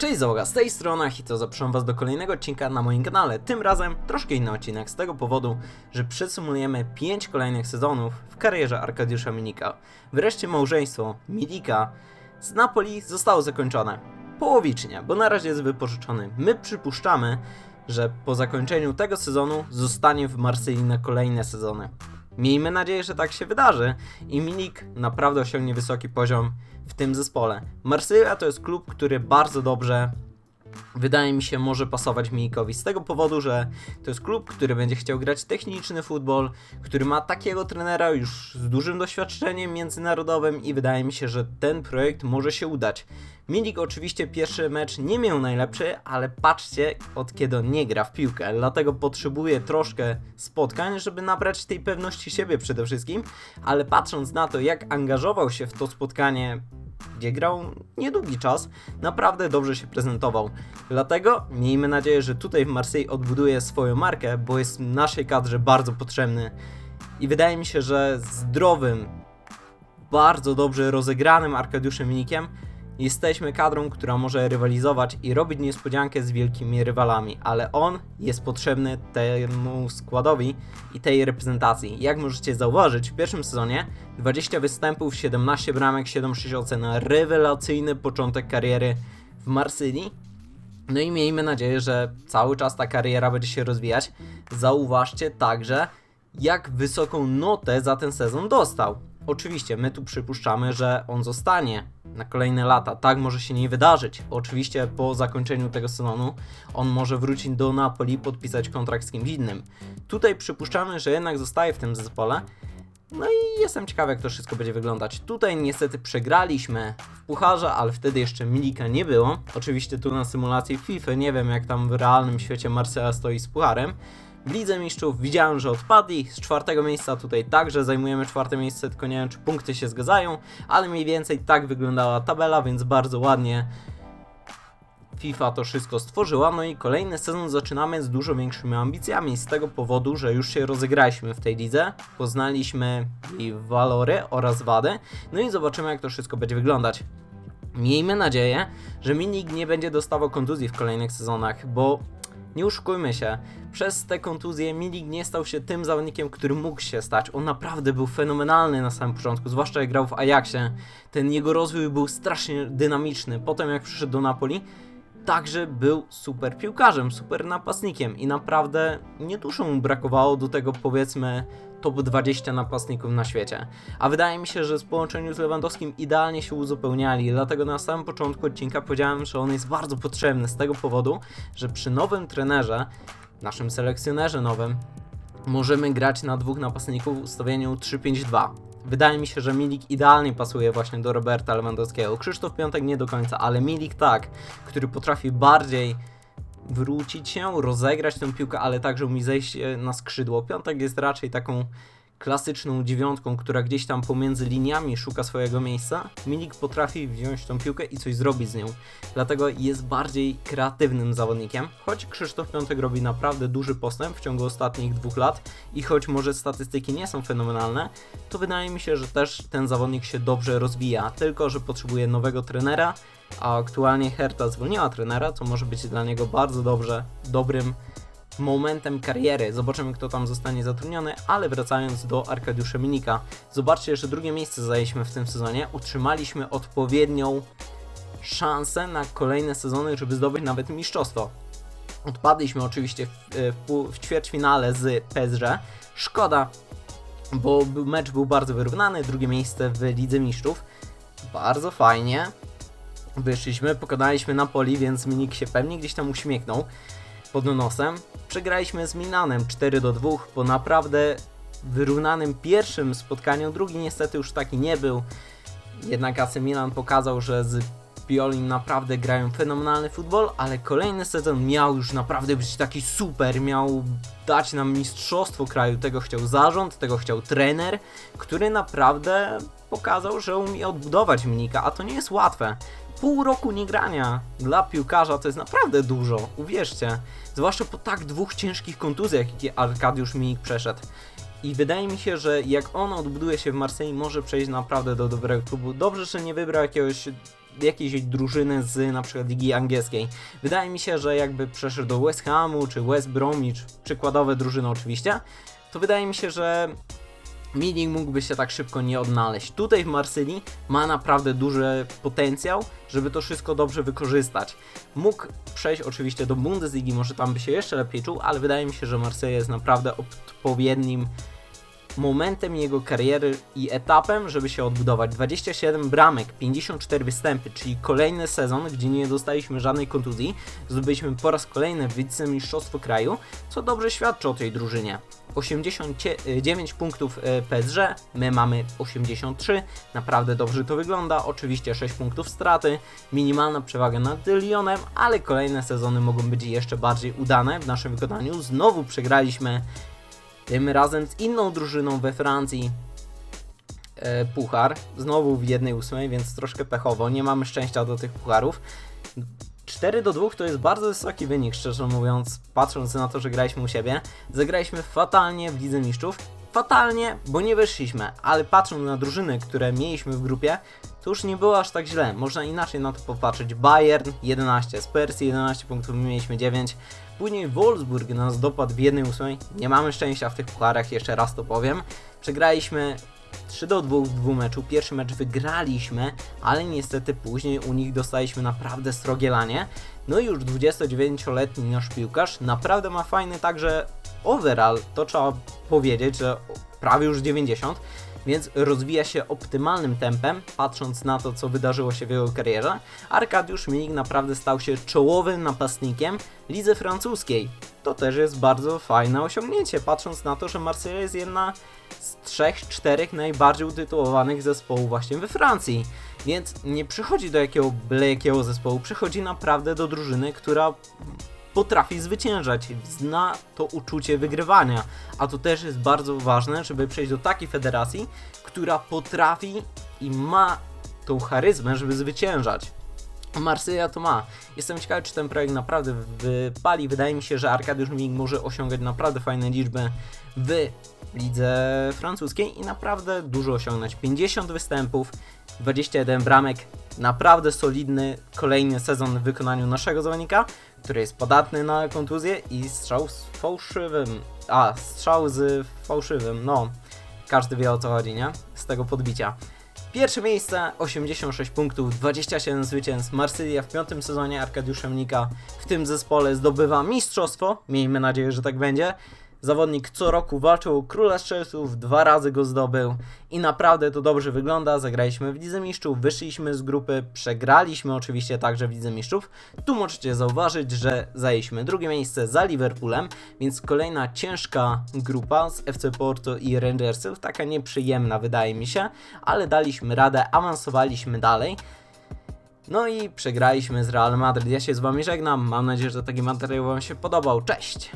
Cześć załoga, z tej strony i to zapraszam was do kolejnego odcinka na moim kanale. Tym razem troszkę inny odcinek z tego powodu, że przesumujemy 5 kolejnych sezonów w karierze Arkadiusza Minika. Wreszcie małżeństwo Milika z Napoli zostało zakończone. Połowicznie, bo na razie jest wypożyczony. My przypuszczamy, że po zakończeniu tego sezonu zostanie w Marsylii na kolejne sezony. Miejmy nadzieję, że tak się wydarzy i Milik naprawdę osiągnie wysoki poziom w tym zespole. Marsylia to jest klub, który bardzo dobrze wydaje mi się może pasować Milikowi z tego powodu, że to jest klub, który będzie chciał grać techniczny futbol, który ma takiego trenera już z dużym doświadczeniem międzynarodowym i wydaje mi się, że ten projekt może się udać. Milik oczywiście pierwszy mecz nie miał najlepszy, ale patrzcie od kiedy on nie gra w piłkę, dlatego potrzebuje troszkę spotkań, żeby nabrać tej pewności siebie przede wszystkim, ale patrząc na to jak angażował się w to spotkanie gdzie grał niedługi czas, naprawdę dobrze się prezentował. Dlatego miejmy nadzieję, że tutaj w Marsylii odbuduje swoją markę, bo jest naszej kadrze bardzo potrzebny. I wydaje mi się, że zdrowym, bardzo dobrze rozegranym Arkadiuszem Minikiem jesteśmy kadrą, która może rywalizować i robić niespodziankę z wielkimi rywalami, ale on jest potrzebny temu składowi i tej reprezentacji. Jak możecie zauważyć, w pierwszym sezonie 20 występów, 17 bramek, 7-6 ocena, rewelacyjny początek kariery w Marsylii. No i miejmy nadzieję, że cały czas ta kariera będzie się rozwijać. Zauważcie także, jak wysoką notę za ten sezon dostał. Oczywiście, my tu przypuszczamy, że on zostanie na kolejne lata. Tak może się nie wydarzyć. Oczywiście po zakończeniu tego sezonu on może wrócić do Napoli podpisać kontrakt z kimś innym. Tutaj przypuszczamy, że jednak zostaje w tym zespole. No i jestem ciekawy, jak to wszystko będzie wyglądać. Tutaj niestety przegraliśmy w pucharze, ale wtedy jeszcze Milika nie było. Oczywiście tu na symulacji FIFA nie wiem, jak tam w realnym świecie Marsella stoi z pucharem. W Lidze Mistrzów widziałem, że odpadli. Z czwartego miejsca tutaj także zajmujemy czwarte miejsce, tylko nie wiem, czy punkty się zgadzają, ale mniej więcej tak wyglądała tabela, więc bardzo ładnie FIFA to wszystko stworzyła. No i kolejny sezon zaczynamy z dużo większymi ambicjami, z tego powodu, że już się rozegraliśmy w tej lidze, poznaliśmy jej walory oraz wady, no i zobaczymy, jak to wszystko będzie wyglądać. Miejmy nadzieję, że Minik nie będzie dostawał kontuzji w kolejnych sezonach, bo nie oszukujmy się, przez te kontuzje Milik nie stał się tym zawodnikiem, który mógł się stać. On naprawdę był fenomenalny na samym początku, zwłaszcza jak grał w Ajaxie. Ten jego rozwój był strasznie dynamiczny. Potem jak przyszedł do Napoli, także był super piłkarzem, super napastnikiem i naprawdę nie dużo mu brakowało do tego powiedzmy top 20 napastników na świecie. A wydaje mi się, że w połączeniu z Lewandowskim idealnie się uzupełniali, dlatego na samym początku odcinka powiedziałem, że on jest bardzo potrzebny z tego powodu, że przy nowym trenerze, naszym selekcjonerze nowym, możemy grać na dwóch napastników w ustawieniu 3-5-2. Wydaje mi się, że Milik idealnie pasuje właśnie do Roberta Lewandowskiego. Krzysztof Piątek nie do końca, ale Milik tak, który potrafi bardziej wrócić się, rozegrać tę piłkę, ale także umie zejść na skrzydło. Piątek jest raczej taką klasyczną dziewiątką, która gdzieś tam pomiędzy liniami szuka swojego miejsca. Milik potrafi wziąć tą piłkę i coś zrobić z nią. Dlatego jest bardziej kreatywnym zawodnikiem. Choć Krzysztof Piątek robi naprawdę duży postęp w ciągu ostatnich dwóch lat i choć może statystyki nie są fenomenalne, to wydaje mi się, że też ten zawodnik się dobrze rozwija. Tylko, że potrzebuje nowego trenera, a aktualnie Herta zwolniła trenera, co może być dla niego bardzo dobrze, dobrym momentem kariery. Zobaczymy, kto tam zostanie zatrudniony, ale wracając do Arkadiusza Minika. Zobaczcie, że drugie miejsce zajęliśmy w tym sezonie. Utrzymaliśmy odpowiednią szansę na kolejne sezony, żeby zdobyć nawet mistrzostwo. Odpadliśmy oczywiście w, w, pół- w ćwierćfinale z PSG. Szkoda, bo mecz był bardzo wyrównany. Drugie miejsce w Lidze Mistrzów. Bardzo fajnie. Wyszliśmy, pokonaliśmy Napoli, więc Minik się pewnie gdzieś tam uśmiechnął pod nosem. Przegraliśmy z Milanem 4 do 2 po naprawdę wyrównanym pierwszym spotkaniu. Drugi niestety już taki nie był. Jednak AC Milan pokazał, że z Piolim naprawdę grają fenomenalny futbol, ale kolejny sezon miał już naprawdę być taki super, miał dać nam mistrzostwo kraju. Tego chciał zarząd, tego chciał trener, który naprawdę pokazał, że umie odbudować Minika, a to nie jest łatwe. Pół roku niegrania dla piłkarza to jest naprawdę dużo, uwierzcie. Zwłaszcza po tak dwóch ciężkich kontuzjach, jakie Arkadiusz Minik przeszedł. I wydaje mi się, że jak on odbuduje się w Marsylii, może przejść naprawdę do dobrego klubu. Dobrze, że nie wybrał jakiegoś jakiejś drużyny z na przykład ligi angielskiej. Wydaje mi się, że jakby przeszedł do West Hamu czy West Bromwich, przykładowe drużyny oczywiście, to wydaje mi się, że Milik mógłby się tak szybko nie odnaleźć. Tutaj w Marsylii ma naprawdę duży potencjał, żeby to wszystko dobrze wykorzystać. Mógł przejść oczywiście do Bundesligi, może tam by się jeszcze lepiej czuł, ale wydaje mi się, że Marsylia jest naprawdę odpowiednim momentem jego kariery i etapem, żeby się odbudować. 27 bramek, 54 występy, czyli kolejny sezon, gdzie nie dostaliśmy żadnej kontuzji. Zdobyliśmy po raz kolejny wicemistrzostwo kraju, co dobrze świadczy o tej drużynie. 89 punktów e, PSG, my mamy 83, naprawdę dobrze to wygląda, oczywiście 6 punktów straty, minimalna przewaga nad Lyonem, ale kolejne sezony mogą być jeszcze bardziej udane w naszym wykonaniu. Znowu przegraliśmy tym razem z inną drużyną we Francji e, puchar, znowu w jednej ósmej, więc troszkę pechowo, nie mamy szczęścia do tych pucharów. 4 do 2 to jest bardzo wysoki wynik, szczerze mówiąc, patrząc na to, że graliśmy u siebie. Zagraliśmy fatalnie w Lidze Mistrzów. Fatalnie, bo nie wyszliśmy, ale patrząc na drużyny, które mieliśmy w grupie, to już nie było aż tak źle. Można inaczej na to popatrzeć. Bayern 11, Spurs 11 punktów, my mieliśmy 9. Później Wolfsburg nas dopadł w jednej ósmej. Nie mamy szczęścia w tych pucharach, jeszcze raz to powiem. Przegraliśmy 3 do 2 w dwóch meczu. Pierwszy mecz wygraliśmy, ale niestety później u nich dostaliśmy naprawdę srogie lanie. No i już 29-letni nasz piłkarz naprawdę ma fajny także overall, to trzeba powiedzieć, że prawie już 90, więc rozwija się optymalnym tempem, patrząc na to, co wydarzyło się w jego karierze. Arkadiusz Milik naprawdę stał się czołowym napastnikiem lidze francuskiej. To też jest bardzo fajne osiągnięcie, patrząc na to, że Marseille jest jedna z trzech, czterech najbardziej utytułowanych zespołów właśnie we Francji. Więc nie przychodzi do jakiego byle jakiego zespołu, przychodzi naprawdę do drużyny, która potrafi zwyciężać, zna to uczucie wygrywania. A to też jest bardzo ważne, żeby przejść do takiej federacji, która potrafi i ma tą charyzmę, żeby zwyciężać. Marsylia to ma. Jestem ciekawy, czy ten projekt naprawdę wypali. Wydaje mi się, że Arkadiusz Milik może osiągać naprawdę fajne liczby w lidze francuskiej i naprawdę dużo osiągnąć. 50 występów, 21 bramek, naprawdę solidny kolejny sezon w wykonaniu naszego zawodnika, który jest podatny na kontuzję i strzał z fałszywym. A, strzał z fałszywym, no. Każdy wie o co chodzi, nie? Z tego podbicia. Pierwsze miejsce, 86 punktów, 27 zwycięstw. Marsylia w piątym sezonie Arkadiusza Mnika w tym zespole zdobywa mistrzostwo. Miejmy nadzieję, że tak będzie. Zawodnik co roku walczył króla strzelców, dwa razy go zdobył i naprawdę to dobrze wygląda. Zagraliśmy w Lidze Mistrzów, wyszliśmy z grupy, przegraliśmy oczywiście także w Lidze Mistrzów. Tu możecie zauważyć, że zajęliśmy drugie miejsce za Liverpoolem, więc kolejna ciężka grupa z FC Porto i Rangersów, taka nieprzyjemna wydaje mi się, ale daliśmy radę, awansowaliśmy dalej. No i przegraliśmy z Real Madrid. Ja się z Wami żegnam. Mam nadzieję, że taki materiał Wam się podobał. Cześć!